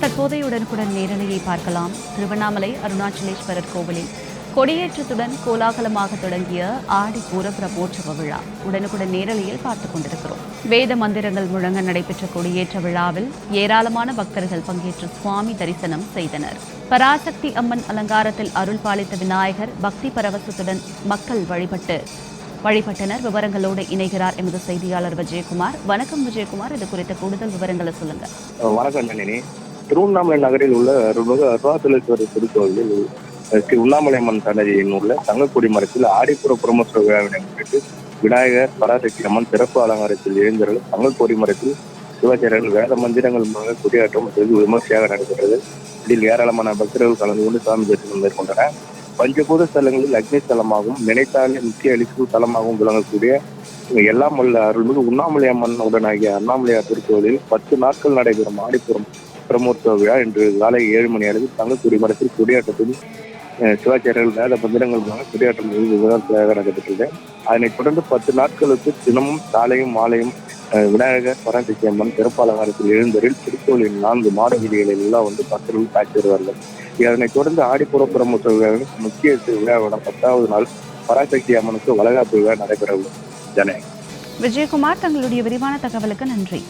தற்போதைய உடனுக்குடன் நேரலையை பார்க்கலாம். திருவண்ணாமலை அருணாச்சலேஸ்வரர் கோவிலில் கொடியேற்றத்துடன் கோலாகலமாக தொடங்கிய ஆடி பூர பிரமோற்சவ விழா. உடனுக்குடன் நேரலையில் பார்த்துக் கொண்டிருக்கிறோம். வேத மந்திரங்கள் முழங்க நடைபெற்ற கொடியேற்ற விழாவில் ஏராளமான பக்தர்கள் பங்கேற்று சுவாமி தரிசனம் செய்தனர். பராசக்தி அம்மன் அலங்காரத்தில் அருள் பாலித்த விநாயகர் பக்தி பரவசத்துடன் மக்கள் வழிபட்டு வழிபட்டனர். விவரங்களோடு இணைகிறார் எமது செய்தியாளர் விஜயகுமார். வணக்கம் விஜயகுமார். இது குறித்த கூடுதல் விவரங்களை சொல்லுங்க. வணக்கம் திருவண்ணாமலை நகரில் உள்ள அருள்மிகு அருணாச்சலேஸ்வரர் திருக்கோவிலில் ஸ்ரீ உண்ணாமலை அம்மன் சன்னதியின் உள்ள தங்கக்குடி மரத்தில் ஆடிப்புற பிரமோற்சவ விழாவினை முன்னிட்டு விநாயகர் பராசக்தி அம்மன் சிறப்பு அலங்காரத்தில் எழுந்தருள் தங்கக்கொடி மரத்தில் சிவாச்சாரியர்கள் வேத மந்திரங்கள் மூலம் கொடியாற்றம் வெகு விமர்சையாக நடைபெற்றது. இதில் ஏராளமான பக்தர்கள் கலந்து கொண்டு சாமி தரிசனம் மேற்கொண்டனர். பஞ்சபூத ஸ்தலங்களில் அக்னி ஸ்தலமாகவும் நினைத்தாலே முக்கிய அளிக்கும் ஸ்தலமாகவும் விளங்கக்கூடிய எல்லாம் உள்ள அருள்மிகு உண்ணாமலை அம்மன் உடனாகிய அண்ணாமலையார் திருக்கோவிலில் பத்து நாட்கள் நடைபெறும் ஆடிப்புறம் பிரமோற்சவ விழா இன்று காலை ஏழு மணி அளவில் தங்கக்குடி மரத்தில் கொடியாட்டத்தில் சிவாச்சாரியர்கள் வேத மந்திரங்கள் கொடியாட்டம் வெகு நடைபெற்றது அதனைத் தொடர்ந்து பத்து நாட்களுக்கு தினமும் காலையும் மாலையும் விநாயகர் பராசக்தி அம்மன் சிறப்பாலங்காரத்தில் எழுந்தரில் திருக்கோளின் நான்கு மாட வீதிகளில் எல்லாம் வந்து பக்தர்கள் காட்சி வருவார்கள் இதனைத் தொடர்ந்து ஆடிப்புற பிரமோற்சவ விழாவின் முக்கிய விழாவான பத்தாவது நாள் பராசக்தி அம்மனுக்கு வளகாப்பு விழா நடைபெற உள்ளது ஜனே விஜயகுமார் தங்களுடைய விரிவான தகவலுக்கு நன்றி.